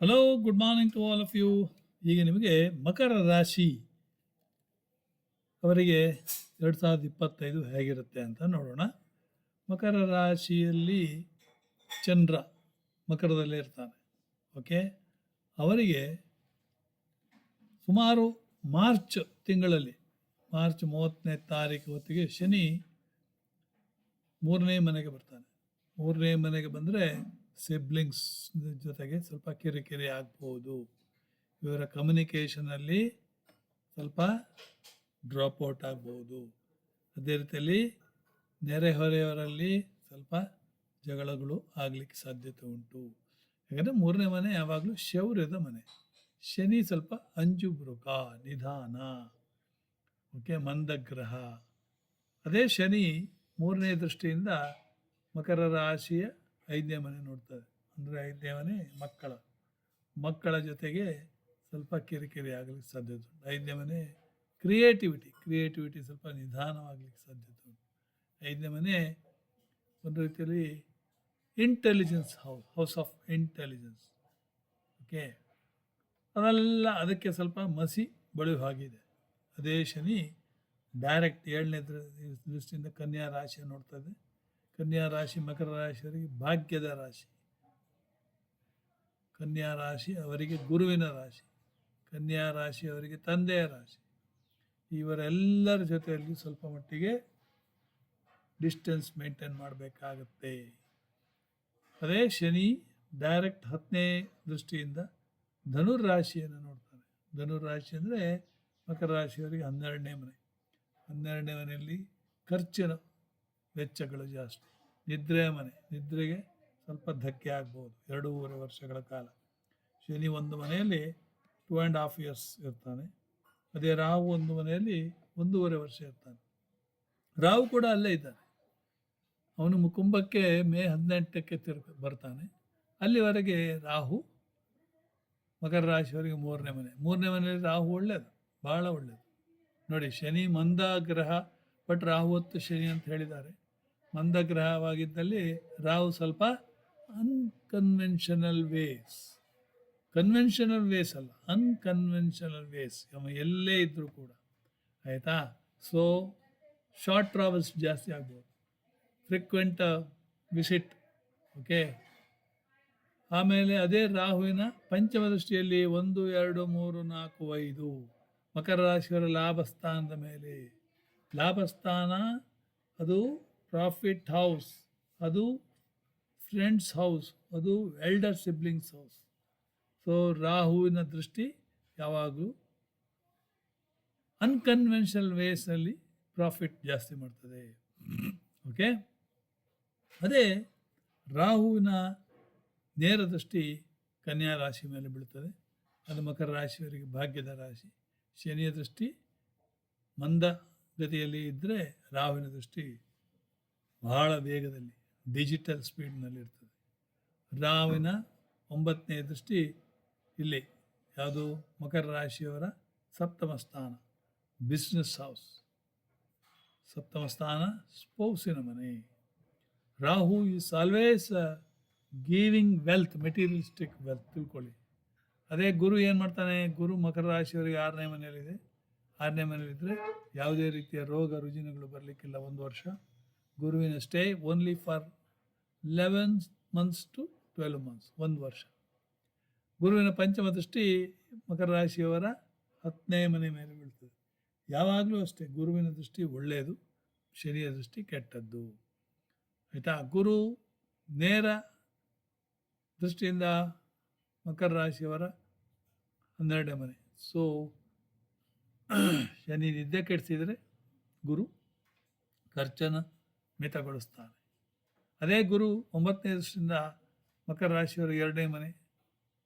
Hello good morning to all of you ಈಗ ನಿಮಗೆ ಮಕರ ರಾಶಿ ಅವರಿಗೆ ಎರಡು ಸಾವಿರದ ಇಪ್ಪತ್ತೈದು ಹೇಗಿರುತ್ತೆ ಅಂತ ನೋಡೋಣ. ಮಕರ ರಾಶಿಯಲ್ಲಿ ಚಂದ್ರ ಮಕರದಲ್ಲೇ ಇರ್ತಾನೆ. ಓಕೆ ಅವರಿಗೆ ಸುಮಾರು ಮಾರ್ಚ್ ತಿಂಗಳಲ್ಲಿ, ಮಾರ್ಚ್ ಮೂವತ್ತನೇ ತಾರೀಕು ಹೊತ್ತಿಗೆ ಶನಿ ಮೂರನೇ ಮನೆಗೆ ಬರ್ತಾನೆ. ಮೂರನೇ ಮನೆಗೆ ಬಂದರೆ ಸಿಬ್ಲಿಂಗ್ಸ್ ಜೊತೆಗೆ ಸ್ವಲ್ಪ ಕಿರಿಕಿರಿ ಆಗ್ಬೋದು. ಇವರ ಕಮ್ಯುನಿಕೇಷನಲ್ಲಿ ಸ್ವಲ್ಪ ಡ್ರಾಪ್ ಔಟ್ ಆಗ್ಬೋದು. ಅದೇ ರೀತಿಯಲ್ಲಿ ನೆರೆಹೊರೆಯವರಲ್ಲಿ ಸ್ವಲ್ಪ ಜಗಳಗಳು ಆಗಲಿಕ್ಕೆ ಸಾಧ್ಯತೆ ಉಂಟು. ಯಾಕಂದರೆ ಮೂರನೇ ಮನೆ ಯಾವಾಗಲೂ ಶೌರ್ಯದ ಮನೆ. ಶನಿ ಸ್ವಲ್ಪ ಅಂಜುಬೃಕ ನಿಧಾನ, ಓಕೆ, ಮಂದಗ್ರಹ. ಅದೇ ಶನಿ ಮೂರನೇ ದೃಷ್ಟಿಯಿಂದ ಮಕರ ರಾಶಿಯ ಐದನೇ ಮನೆ ನೋಡ್ತಾರೆ. ಅಂದರೆ ಐದನೇ ಮನೆ ಮಕ್ಕಳ. ಮಕ್ಕಳ ಜೊತೆಗೆ ಸ್ವಲ್ಪ ಕಿರಿಕಿರಿ ಆಗಲಿಕ್ಕೆ ಸಾಧ್ಯತೆ ಉಂಟು. ಐದನೇ ಮನೆ ಕ್ರಿಯೇಟಿವಿಟಿ ಕ್ರಿಯೇಟಿವಿಟಿ ಸ್ವಲ್ಪ ನಿಧಾನವಾಗಲಿಕ್ಕೆ ಸಾಧ್ಯತೆ ಉಂಟು. ಮನೆ ಒಂದು ರೀತಿಯಲ್ಲಿ intelligence house house of intelligence okay ಅದೆಲ್ಲ ಅದಕ್ಕೆ ಸ್ವಲ್ಪ ಮಸಿ ಬಳಿಯೋ ಹಾಗಿದೆ ಅದೇ ಶನಿ ಡೈರೆಕ್ಟ್ ಏಳನೇ ದೃಷ್ಟಿಯಿಂದ ಕನ್ಯಾ ರಾಶಿಯ ನೋಡ್ತದೆ ಕನ್ಯಾ ರಾಶಿ ಮಕರ ರಾಶಿಯವರಿಗೆ ಭಾಗ್ಯದ ರಾಶಿ. ಕನ್ಯಾ ರಾಶಿ ಅವರಿಗೆ ಗುರುವಿನ ರಾಶಿ. ಕನ್ಯಾ ರಾಶಿ ಅವರಿಗೆ ತಂದೆಯ ರಾಶಿ. ಇವರೆಲ್ಲರ ಜೊತೆಯಲ್ಲಿ ಸ್ವಲ್ಪ ಮಟ್ಟಿಗೆ ಡಿಸ್ಟೆನ್ಸ್ ಮೇಂಟೈನ್ ಮಾಡಬೇಕಾಗತ್ತೆ. ಅದೇ ಶನಿ ಡೈರೆಕ್ಟ್ ಹತ್ತನೇ ದೃಷ್ಟಿಯಿಂದ ಧನುರ್ ರಾಶಿಯನ್ನು ನೋಡ್ತಾರೆ. ಧನುರ್ ರಾಶಿ ಅಂದರೆ ಮಕರ ರಾಶಿಯವರಿಗೆ ಹನ್ನೆರಡನೇ ಮನೆ. ಹನ್ನೆರಡನೇ ಮನೆಯಲ್ಲಿ ಖರ್ಚಿನ ವೆಚ್ಚಗಳು ಜಾಸ್ತಿ. ನಿದ್ರೆ ಮನೆ. ನಿದ್ರೆಗೆ ಸ್ವಲ್ಪ ಧಕ್ಕೆ ಆಗ್ಬೋದು. ಎರಡೂವರೆ ವರ್ಷಗಳ ಕಾಲ. ಶನಿ ಒಂದು ಮನೆಯಲ್ಲಿ ಟೂ ಆ್ಯಂಡ್ ಹಾಫ್ ಇಯರ್ಸ್ ಇರ್ತಾನೆ. ಅದೇ ರಾಹು ಒಂದು ಮನೆಯಲ್ಲಿ ಒಂದೂವರೆ ವರ್ಷ ಇರ್ತಾನೆ. ರಾಹು ಕೂಡ ಅಲ್ಲೇ ಇದ್ದಾನೆ. ಅವನು ಮುಕುಂಭಕ್ಕೆ ಮೇ ಹದಿನೆಂಟಕ್ಕೆ ತಿರು ಬರ್ತಾನೆ. ಅಲ್ಲಿವರೆಗೆ ರಾಹು ಮಕರ ರಾಶಿಯವರಿಗೆ ಮೂರನೇ ಮನೆ. ಮೂರನೇ ಮನೆಯಲ್ಲಿ ರಾಹು ಒಳ್ಳೆಯದು ಭಾಳ ಒಳ್ಳೆಯದು ನೋಡಿ, ಶನಿ ಮಂದ ಗ್ರಹ, ಬಟ್ ರಾಹು ಹೊತ್ತು ಶನಿ ಅಂತ ಹೇಳಿದ್ದಾರೆ. ಮಂದ ಗ್ರಹವಾಗಿದ್ದಲ್ಲಿ ರಾಹು ಸ್ವಲ್ಪ ಅನ್ಕನ್ವೆನ್ಷನಲ್ ವೇಸ್ ಕನ್ವೆನ್ಷನಲ್ ವೇಸ್ ಅಲ್ಲ ಅನ್ಕನ್ವೆನ್ಷನಲ್ ವೇಸ್ ಎಲ್ಲೇ ಇದ್ದರೂ ಕೂಡ, ಆಯಿತಾ? ಸೊ ಶಾರ್ಟ್ ಟ್ರಾವೆಲ್ಸ್ ಜಾಸ್ತಿ ಆಗ್ಬೋದು. ಫ್ರೀಕ್ವೆಂಟ್ ವಿಸಿಟ್ ಓಕೆ ಆಮೇಲೆ ಅದೇ ರಾಹುವಿನ ಪಂಚಮ ದೃಷ್ಟಿಯಲ್ಲಿ ಒಂದು, ಎರಡು, ಮೂರು, ನಾಲ್ಕು, ಐದು. ಮಕರ ರಾಶಿಯವರ ಲಾಭಸ್ಥಾನದ ಮೇಲೆ. ಲಾಭಸ್ಥಾನ ಅದು ಪ್ರಾಫಿಟ್ ಹೌಸ್ ಅದು ಫ್ರೆಂಡ್ಸ್ ಹೌಸ್ ಅದು ಎಲ್ಡರ್ ಸಿಬ್ಲಿಂಗ್ಸ್ ಹೌಸ್ ಸೊ ರಾಹುವಿನ ದೃಷ್ಟಿ ಯಾವಾಗಲೂ ಅನ್ಕನ್ವೆನ್ಷನಲ್ ವೇಸಲ್ಲಿ ಪ್ರಾಫಿಟ್ ಜಾಸ್ತಿ ಮಾಡ್ತದೆ. ಓಕೆ ಅದೇ ರಾಹುವಿನ ನೇರ ದೃಷ್ಟಿ ಕನ್ಯಾ ರಾಶಿ ಮೇಲೆ ಬೀಳ್ತದೆ. ಅದು ಮಕರ ರಾಶಿಯವರಿಗೆ ಭಾಗ್ಯದ ರಾಶಿ. ಶನಿಯ ದೃಷ್ಟಿ ಮಂದ ಗತಿಯಲ್ಲಿ ಇದ್ದರೆ ರಾಹುವಿನ ದೃಷ್ಟಿ ಬಹಳ ವೇಗದಲ್ಲಿ ಡಿಜಿಟಲ್ ಸ್ಪೀಡ್ನಲ್ಲಿ ಇರ್ತದೆ ರಾಹುವಿನ ಒಂಬತ್ತನೇ ದೃಷ್ಟಿ ಇಲ್ಲಿ, ಯಾವುದು? ಮಕರ ರಾಶಿಯವರ ಸಪ್ತಮ ಸ್ಥಾನ ಬಿಸ್ನೆಸ್ ಹೌಸ್ ಸಪ್ತಮ ಸ್ಥಾನ, ಸ್ಪೌಸಿನ ಮನೆ. Rahu is always giving wealth materialistic wealth ತಿಳ್ಕೊಳ್ಳಿ. ಅದೇ ಗುರು ಏನು ಮಾಡ್ತಾನೆ? ಗುರು ಮಕರ ರಾಶಿಯವರಿಗೆ ಆರನೇ ಮನೆಯಲ್ಲಿದೆ. ಆರನೇ ಮನೆಯಲ್ಲಿದ್ದರೆ ಯಾವುದೇ ರೀತಿಯ ರೋಗ, ರುಜಿನಗಳು ಬರಲಿಕ್ಕಿಲ್ಲ ಒಂದು ವರ್ಷ. ಗುರುವಿನ stay only for eleven months to twelve months ಒಂದು ವರ್ಷ. ಗುರುವಿನ ಪಂಚಮ ದೃಷ್ಟಿ ಮಕರ ರಾಶಿಯವರ ಹತ್ತನೇ ಮನೆ ಮೇಲೆ ಬೀಳ್ತದೆ. ಯಾವಾಗಲೂ ಅಷ್ಟೇ, ಗುರುವಿನ ದೃಷ್ಟಿ ಒಳ್ಳೆಯದು, ಶನಿಯ ದೃಷ್ಟಿ ಕೆಟ್ಟದ್ದು. ಆಯಿತಾ? ಗುರು ನೇರ ದೃಷ್ಟಿಯಿಂದ ಮಕರ ರಾಶಿಯವರ ಹನ್ನೆರಡನೇ ಮನೆ. ಸೊ ಶನಿ ನಿದ್ದೆ ಕೆಡಿಸಿದರೆ ಗುರು ಖರ್ಚನ್ನು ಮಿತಗೊಳಿಸ್ತಾನೆ ಅದೇ ಗುರು ಒಂಬತ್ತನೇ ದೃಷ್ಟಿಯಿಂದ ಮಕರ ರಾಶಿಯವರಿಗೆ ಎರಡನೇ ಮನೆ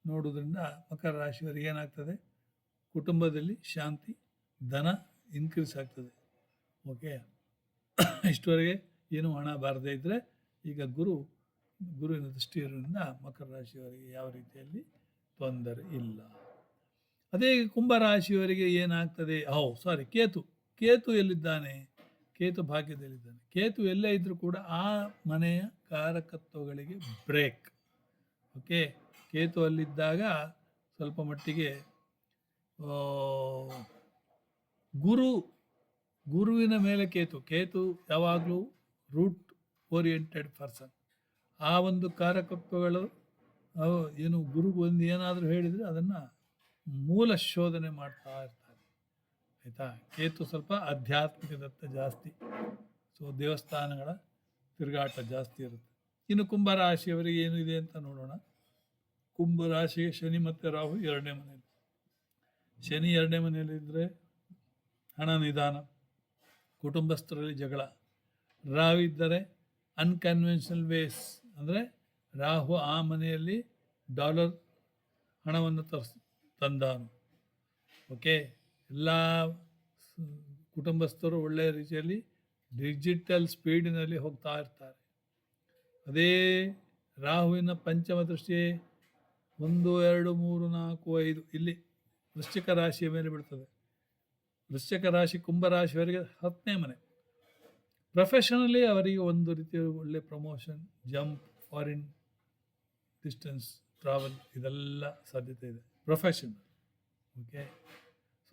ನೋಡೋದ್ರಿಂದ ಮಕರ ರಾಶಿಯವರಿಗೆ ಏನಾಗ್ತದೆ? ಕುಟುಂಬದಲ್ಲಿ ಶಾಂತಿ, ಧನ ಇನ್ಕ್ರೀಸ್ ಆಗ್ತದೆ. ಓಕೆ ಇಷ್ಟವರೆಗೆ ಏನು ಹಣ ಬಾರದೇ ಇದ್ದರೆ ಈಗ ಗುರು, ಗುರುವಿನ ದೃಷ್ಟಿ ಇರೋದ್ರಿಂದ ಮಕರ ರಾಶಿಯವರಿಗೆ ಯಾವ ರೀತಿಯಲ್ಲಿ ತೊಂದರೆ ಇಲ್ಲ. ಅದೇ ಕುಂಭರಾಶಿಯವರಿಗೆ ಏನಾಗ್ತದೆ? How sorry Ketu. ಕೇತು ಎಲ್ಲಿದ್ದಾನೆ? ಕೇತು ಭಾಗ್ಯದಲ್ಲಿದ್ದಾನೆ. ಕೇತು ಎಲ್ಲೇ ಇದ್ದರೂ ಕೂಡ ಆ ಮನೆಯ ಕಾರಕತ್ವಗಳಿಗೆ ಬ್ರೇಕ್. ಓಕೆ? ಕೇತು ಅಲ್ಲಿದ್ದಾಗ ಸ್ವಲ್ಪ ಮಟ್ಟಿಗೆ ಗುರು, ಗುರುವಿನ ಮೇಲೆ ಕೇತು. ಕೇತು ಯಾವಾಗಲೂ ರೂಟ್ ಓರಿಯೆಂಟೆಡ್ ಪರ್ಸನ್. ಆ ಒಂದು ಕಾರಕತ್ವಗಳು ಏನು ಗುರು ಒಂದು ಏನಾದರೂ ಹೇಳಿದರೆ ಅದನ್ನು ಮೂಲ ಶೋಧನೆ ಮಾಡ್ತಾ ಇರ್ತಾರೆ. ಆಯಿತಾ? ಕೇತು ಸ್ವಲ್ಪ ಆಧ್ಯಾತ್ಮಿಕದತ್ತ ಜಾಸ್ತಿ. ಸೊ ದೇವಸ್ಥಾನಗಳ ತಿರುಗಾಟ ಜಾಸ್ತಿ ಇರುತ್ತೆ. ಇನ್ನು ಕುಂಭರಾಶಿಯವರಿಗೆ ಏನು ಇದೆ ಅಂತ ನೋಡೋಣ. ಕುಂಭರಾಶಿಗೆ ಶನಿ ಮತ್ತು ರಾಹು ಎರಡನೇ ಮನೆಯಲ್ಲಿ. ಶನಿ ಎರಡನೇ ಮನೆಯಲ್ಲಿದ್ದರೆ ಹಣ ನಿಧಾನ, ಕುಟುಂಬಸ್ಥರಲ್ಲಿ ಜಗಳ. ರಾಹು ಇದ್ದರೆ ಅನ್ಕನ್ವೆನ್ಷನಲ್ ವೇಸ್ ಅಂದರೆ ರಾಹು ಆ ಮನೆಯಲ್ಲಿ ಡಾಲರ್ ಹಣವನ್ನು ತರಿಸ್, ತಂದಾನು. ಓಕೆ ಎಲ್ಲ ಕುಟುಂಬಸ್ಥರು ಒಳ್ಳೆಯ ರೀತಿಯಲ್ಲಿ ಡಿಜಿಟಲ್ ಸ್ಪೀಡಿನಲ್ಲಿ ಹೋಗ್ತಾ ಇರ್ತಾರೆ. ಅದೇ ರಾಹುವಿನ ಪಂಚಮ ದೃಷ್ಟಿ ಒಂದು, ಎರಡು, ಮೂರು, ನಾಲ್ಕು, ಐದು ಇಲ್ಲಿ ವೃಶ್ಚಿಕ ರಾಶಿಯ ಮೇಲೆ ಬೀಳ್ತದೆ. ವೃಶ್ಚಿಕ ರಾಶಿ ಕುಂಭರಾಶಿಯವರಿಗೆ ಹತ್ತನೇ ಮನೆ. ಪ್ರೊಫೆಷನಲಿ ಅವರಿಗೆ ಒಂದು ರೀತಿಯ ಒಳ್ಳೆ promotion, jump, foreign distance, travel ಇದೆಲ್ಲ ಸಾಧ್ಯತೆ ಇದೆ. Professional, okay?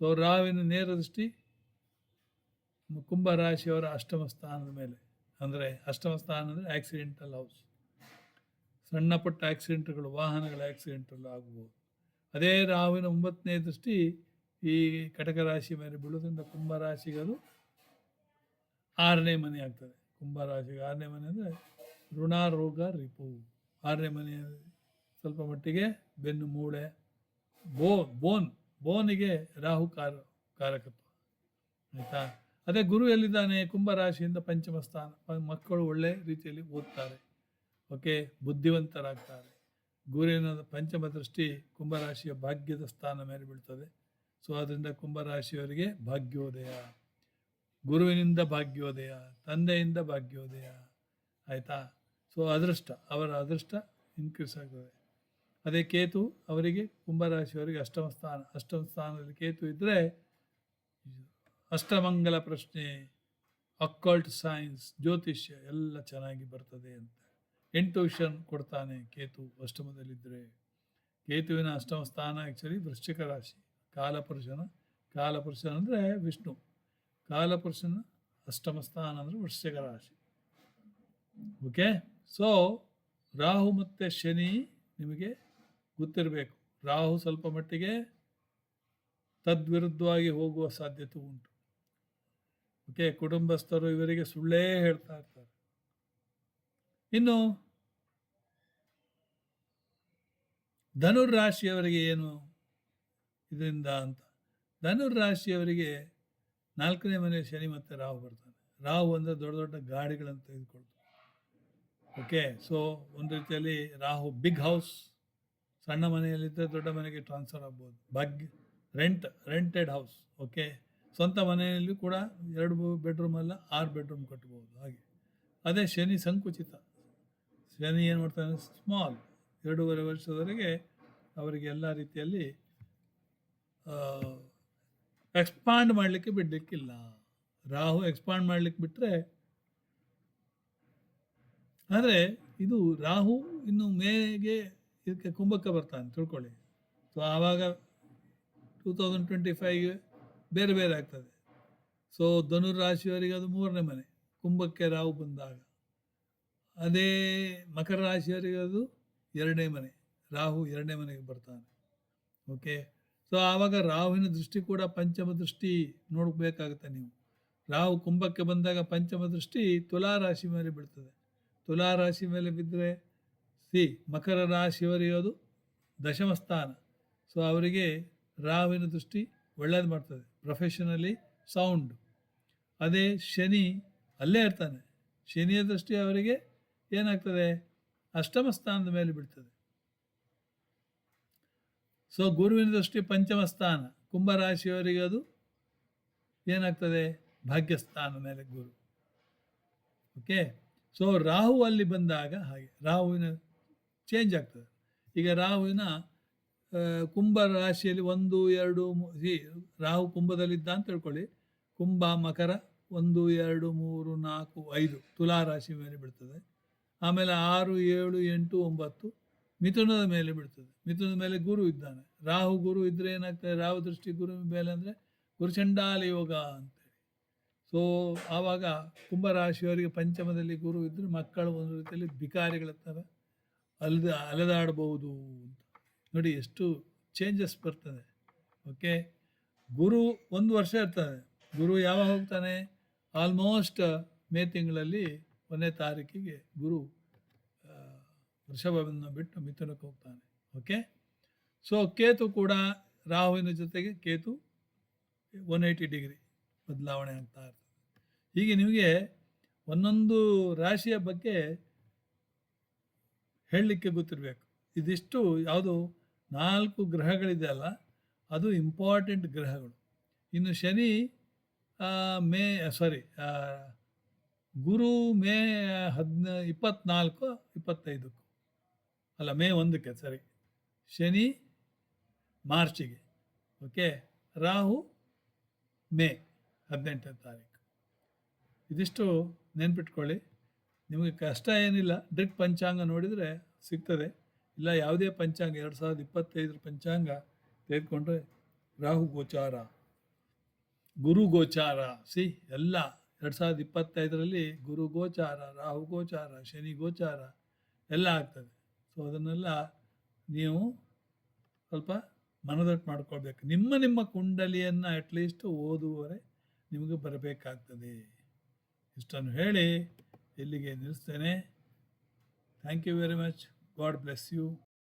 ಸೊ ರಾವಿನ ನೇರ ದೃಷ್ಟಿ ಕುಂಭರಾಶಿಯವರ ಅಷ್ಟಮ ಸ್ಥಾನದ ಮೇಲೆ. ಅಂದರೆ ಅಷ್ಟಮ ಸ್ಥಾನ ಅಂದರೆ ಆಕ್ಸಿಡೆಂಟಲ್ ಹೌಸ್ ಸಣ್ಣ ಪುಟ್ಟ ಆಕ್ಸಿಡೆಂಟ್ಗಳು ವಾಹನಗಳ ಆಕ್ಸಿಡೆಂಟಲ್ಲಿ ಆಗ್ಬೋದು. ಅದೇ ರಾವಿನ ಒಂಬತ್ತನೇ ದೃಷ್ಟಿ ಈ ಕಟಕ ರಾಶಿ ಮೇಲೆ ಬೀಳೋದ್ರಿಂದ ಕುಂಭರಾಶಿಗರು ಆರನೇ ಮನೆ ಆಗ್ತದೆ. ಕುಂಭರಾಶಿಗೆ ಆರನೇ ಮನೆ ಅಂದರೆ ಋಣಾರೋಗ ರಿಪು. ಆರನೇ ಮನೆ ಸ್ವಲ್ಪ ಮಟ್ಟಿಗೆ ಬೆನ್ನು, ಮೂಳೆ, ಬೋ ಬೋನ್ ಬೋನಿಗೆ ರಾಹು ಕಾರ, ಕಾರಕತ್ವ, ಆಯಿತಾ? ಅದೇ ಗುರು ಎಲ್ಲಿದ್ದಾನೆ? ಕುಂಭರಾಶಿಯಿಂದ ಪಂಚಮ ಸ್ಥಾನ. ಮಕ್ಕಳು ಒಳ್ಳೆ ರೀತಿಯಲ್ಲಿ ಓದ್ತಾರೆ. ಓಕೆ, ಬುದ್ಧಿವಂತರಾಗ್ತಾರೆ. ಗುರುವಿನ ಪಂಚಮ ದೃಷ್ಟಿ ಕುಂಭರಾಶಿಯ ಭಾಗ್ಯದ ಸ್ಥಾನ ಮೇಲೆ ಬೀಳ್ತದೆ. ಸೊ ಅದರಿಂದ ಕುಂಭರಾಶಿಯವರಿಗೆ ಭಾಗ್ಯೋದಯ. ಗುರುವಿನಿಂದ ಭಾಗ್ಯೋದಯ, ತಂದೆಯಿಂದ ಭಾಗ್ಯೋದಯ, ಆಯಿತಾ? ಸೊ, ಅದೃಷ್ಟ, ಅವರ ಅದೃಷ್ಟ ಇನ್ಕ್ರೀಸ್ ಆಗ್ತದೆ. ಅದೇ ಕೇತು ಅವರಿಗೆ ಕುಂಭರಾಶಿಯವರಿಗೆ ಅಷ್ಟಮ ಸ್ಥಾನ, ಅಷ್ಟಮ ಸ್ಥಾನದಲ್ಲಿ ಕೇತು ಇದ್ದರೆ ಅಷ್ಟಮಂಗಲ ಪ್ರಶ್ನೆ ಅಕ್ಕಲ್ಟ್ ಸೈನ್ಸ್ ಜ್ಯೋತಿಷ್ಯ ಎಲ್ಲ ಚೆನ್ನಾಗಿ ಬರ್ತದೆ ಅಂತ. ಇಂಟ್ಯೂಷನ್ ಕೊಡ್ತಾನೆ ಕೇತು ಅಷ್ಟಮದಲ್ಲಿದ್ದರೆ ಕೇತುವಿನ ಅಷ್ಟಮ ಸ್ಥಾನ ಆ್ಯಕ್ಚುಲಿ ವೃಶ್ಚಿಕ ರಾಶಿ, ಕಾಲಪುರುಷನ ಕಾಲಪುರುಷನ ಅಂದರೆ ವಿಷ್ಣು, ಕಾಲಪುರುಷನ ಅಷ್ಟಮ ಸ್ಥಾನ ಅಂದರೆ ವೃಶ್ಚಿಕ ರಾಶಿ. ಓಕೆ ಸೊ ರಾಹು ಮತ್ತು ಶನಿ ನಿಮಗೆ ಗೊತ್ತಿರಬೇಕು. ರಾಹು ಸ್ವಲ್ಪ ಮಟ್ಟಿಗೆ ತದ್ವಿರುದ್ಧವಾಗಿ ಹೋಗುವ ಸಾಧ್ಯತೆ ಉಂಟು. ಓಕೆ, ಕುಟುಂಬಸ್ಥರು ಇವರಿಗೆ ಸುಳ್ಳೇ ಹೇಳ್ತಾ ಇರ್ತಾರೆ. ಇನ್ನು ಧನುರ್ ರಾಶಿಯವರಿಗೆ ಏನು ಇದರಿಂದ ಅಂತ. ಧನುರ್ ರಾಶಿಯವರಿಗೆ ನಾಲ್ಕನೇ ಮನೆ ಶನಿ ಮತ್ತು ರಾಹು ಬರ್ತಾನೆ ರಾಹು ಅಂದರೆ ದೊಡ್ಡ ದೊಡ್ಡ ಗಾಡಿಗಳನ್ನು ತೆಗೆದುಕೊಳ್ತಾರೆ ಓಕೆ, ಸೊ ಒಂದು ರೀತಿಯಲ್ಲಿ ರಾಹು ಬಿಗ್ ಹೌಸ್ ಸಣ್ಣ ಮನೆಯಲ್ಲಿದ್ದರೆ ದೊಡ್ಡ ಮನೆಗೆ ಟ್ರಾನ್ಸ್ಫರ್ ಆಗ್ಬೋದು. ಬಗ್ ರೆಂಟ್ ರೆಂಟೆಡ್ ಹೌಸ್ ಓಕೆ ಸ್ವಂತ ಮನೆಯಲ್ಲಿ ಕೂಡ ಎರಡು ಬೆಡ್ರೂಮ್ ಅಲ್ಲ, ಆರು ಬೆಡ್ರೂಮ್ ಕಟ್ಬೋದು ಹಾಗೆ. ಅದೇ ಶನಿ ಸಂಕುಚಿತ. ಶನಿ ಏನು ಮಾಡ್ತಾನೆ ಸ್ಮಾಲ್ ಎರಡೂವರೆ ವರ್ಷದವರೆಗೆ ಅವರಿಗೆ ಎಲ್ಲ ರೀತಿಯಲ್ಲಿ ಎಕ್ಸ್ಪಾಂಡ್ ಮಾಡಲಿಕ್ಕೆ ಬಿಡಲಿಕ್ಕಿಲ್ಲ. ರಾಹು ಎಕ್ಸ್ಪಾಂಡ್ ಮಾಡಲಿಕ್ಕೆ ಬಿಟ್ಟರೆ ಆದರೆ ಇದು ರಾಹು ಇನ್ನು ಮೇಗೆ ಇದಕ್ಕೆ ಕುಂಭಕ್ಕೆ ಬರ್ತಾನೆ, ತಿಳ್ಕೊಳ್ಳಿ. ಸೊ ಆವಾಗ ಟೂ ತೌಸಂಡ್ ಟ್ವೆಂಟಿ ಫೈವ್ಗೆ ಬೇರೆ ಬೇರೆ ಆಗ್ತದೆ. ಸೊ ರಾಶಿಯವರಿಗೆ ಅದು ಮೂರನೇ ಮನೆ, ಕುಂಭಕ್ಕೆ ರಾವು ಬಂದಾಗ. ಅದೇ ಮಕರ ರಾಶಿಯವರಿಗೆ ಅದು ಎರಡನೇ ಮನೆ, ರಾಹು ಎರಡನೇ ಮನೆಗೆ ಬರ್ತಾನೆ. ಓಕೆ ಸೊ ಆವಾಗ ರಾಹುವಿನ ದೃಷ್ಟಿ ಕೂಡ ಪಂಚಮ ದೃಷ್ಟಿ ನೋಡಬೇಕಾಗುತ್ತೆ ನೀವು. ರಾಹು ಕುಂಭಕ್ಕೆ ಬಂದಾಗ ಪಂಚಮ ದೃಷ್ಟಿ ತುಲಾ ರಾಶಿ ಮೇಲೆ ಬೀಳ್ತದೆ. ತುಲಾ ರಾಶಿ ಮೇಲೆ ಬಿದ್ದರೆ ಸಿ ಮಕರ ರಾಶಿಯವರಿಗೆ ಅದು ದಶಮ ಸ್ಥಾನ. ಸೊ ಅವರಿಗೆ ರಾಹುವಿನ ದೃಷ್ಟಿ ಒಳ್ಳೇದು ಮಾಡ್ತದೆ. ಪ್ರೊಫೆಷನಲಿ ಸೌಂಡ್ ಅದೇ ಶನಿ ಅಲ್ಲೇ ಇರ್ತಾನೆ. ಶನಿಯ ದೃಷ್ಟಿ ಅವರಿಗೆ ಏನಾಗ್ತದೆ? ಅಷ್ಟಮ ಸ್ಥಾನದ ಮೇಲೆ ಬಿಡ್ತದೆ ಸೊ ಗುರುವಿನ ದೃಷ್ಟಿ ಪಂಚಮ ಸ್ಥಾನ. ಕುಂಭರಾಶಿಯವರಿಗೆ ಅದು ಏನಾಗ್ತದೆ? ಭಾಗ್ಯಸ್ಥಾನ ಮೇಲೆ ಗುರು. ಓಕೆ ಸೊ ರಾಹು ಅಲ್ಲಿ ಬಂದಾಗ ಹಾಗೆ, ರಾಹುವಿನ ಚೇಂಜ್ ಆಗ್ತದೆ. ಈಗ ರಾಹುವಿನ ಕುಂಭ ರಾಶಿಯಲ್ಲಿ ಒಂದು, ಎರಡು ರಾಹು ಕುಂಭದಲ್ಲಿದ್ದ ಅಂತ ತಿಳ್ಕೊಳ್ಳಿ. ಕುಂಭ, ಮಕರ, ಒಂದು, ಎರಡು, ಮೂರು, ನಾಲ್ಕು, ಐದು ತುಲಾ ರಾಶಿ ಮೇಲೆ ಬಿಡ್ತದೆ. ಆಮೇಲೆ ಆರು, ಏಳು, ಎಂಟು, ಒಂಬತ್ತು ಮಿಥುನದ ಮೇಲೆ ಬಿಡ್ತದೆ. ಮಿಥುನದ ಮೇಲೆ ಗುರು ಇದ್ದಾನೆ. ರಾಹು ಗುರು ಇದ್ದರೆ ಏನಾಗ್ತದೆ? ರಾಹು ದೃಷ್ಟಿ ಗುರು ಮೇಲೆ ಅಂದರೆ ಗುರುಚಂಡಾಲ ಯೋಗ ಅಂತೇಳಿ. ಸೊ ಆವಾಗ ಕುಂಭರಾಶಿಯವರಿಗೆ ಪಂಚಮದಲ್ಲಿ ಗುರು ಇದ್ದರೆ ಮಕ್ಕಳು ಒಂದು ರೀತಿಯಲ್ಲಿ ಭಿಕಾರಿಗಳಿರ್ತಾರೆ ಅಲ್ದ ಅಲೆದಾಡಬಹುದು ಅಂತ. ನೋಡಿ ಎಷ್ಟು ಚೇಂಜಸ್ ಬರ್ತದೆ. ಓಕೆ ಗುರು ಒಂದು ವರ್ಷ ಇರ್ತಾನೆ. ಗುರು ಯಾವಾಗ ಹೋಗ್ತಾನೆ? ಆಲ್ಮೋಸ್ಟ್ ಮೇ ತಿಂಗಳಲ್ಲಿ ಒಂದನೇ ತಾರೀಕಿಗೆ ಗುರು ವೃಷಭವನ್ನ ಬಿಟ್ಟು ಮಿಥುನಕ್ಕೆ ಹೋಗ್ತಾನೆ. ಓಕೆ ಸೊ ಕೇತು ಕೂಡ ರಾಹುವಿನ ಜೊತೆಗೆ ಕೇತು ಒನ್ ಏಯ್ಟಿ ಡಿಗ್ರಿ ಬದಲಾವಣೆ ಆಗ್ತಾ ಇರ್ತದೆ. ಹೀಗೆ ನಿಮಗೆ ಒಂದೊಂದು ರಾಶಿಯ ಬಗ್ಗೆ ಹೇಳಲಿಕ್ಕೆ ಗೊತ್ತಿರಬೇಕು. ಇದಿಷ್ಟು ಯಾವುದು ನಾಲ್ಕು ಗ್ರಹಗಳಿದೆಯಲ್ಲ ಅದು ಇಂಪಾರ್ಟೆಂಟ್ ಗ್ರಹಗಳು. ಇನ್ನು ಶನಿ ಮೇ ಸಾರಿ ಗುರು ಮೇ ಹದಿನ, ಇಪ್ಪತ್ನಾಲ್ಕು, ಇಪ್ಪತ್ತೈದಕ್ಕೂ. ಅಲ್ಲ, ಮೇ ಒಂದಕ್ಕೆ ಸರಿ ಶನಿ ಮಾರ್ಚಿಗೆ ಓಕೆ ರಾಹು ಮೇ ಹದಿನೆಂಟನೇ ತಾರೀಕು. ಇದಿಷ್ಟು ನೆನ್ಪಿಟ್ಕೊಳ್ಳಿ. ನಿಮಗೆ ಕಷ್ಟ ಏನಿಲ್ಲ, ಡ್ರಿಕ್ ಪಂಚಾಂಗ ನೋಡಿದರೆ ಸಿಗ್ತದೆ. ಇಲ್ಲ ಯಾವುದೇ ಪಂಚಾಂಗ, ಎರಡು ಸಾವಿರದ ಇಪ್ಪತ್ತೈದರ ಪಂಚಾಂಗ ತೆಗೆದುಕೊಂಡ್ರೆ ರಾಹು ಗೋಚಾರ. ಗುರು ಗೋಚಾರ, ಸಿ, ಎಲ್ಲ ಎರಡು ಸಾವಿರದ ಇಪ್ಪತ್ತೈದರಲ್ಲಿ ಗುರು ಗೋಚಾರ, ರಾಹು ಗೋಚಾರ, ಶನಿ ಗೋಚಾರ ಎಲ್ಲ ಆಗ್ತದೆ. ಸೊ ಅದನ್ನೆಲ್ಲ ನೀವು ಸ್ವಲ್ಪ ಮನದಟ್ಟು ಮಾಡ್ಕೊಳ್ಬೇಕು. ನಿಮ್ಮ ನಿಮ್ಮ ಕುಂಡಲಿಯನ್ನು ಅಟ್ಲೀಸ್ಟ್ ಓದುವರೆ ನಿಮಗೆ ಬರಬೇಕಾಗ್ತದೆ. ಇಷ್ಟನ್ನು ಹೇಳಿ. ಇಲ್ಲಿಗೆ ನಿಲ್ಲಿಸ್ತೇನೆ thank you very much God bless you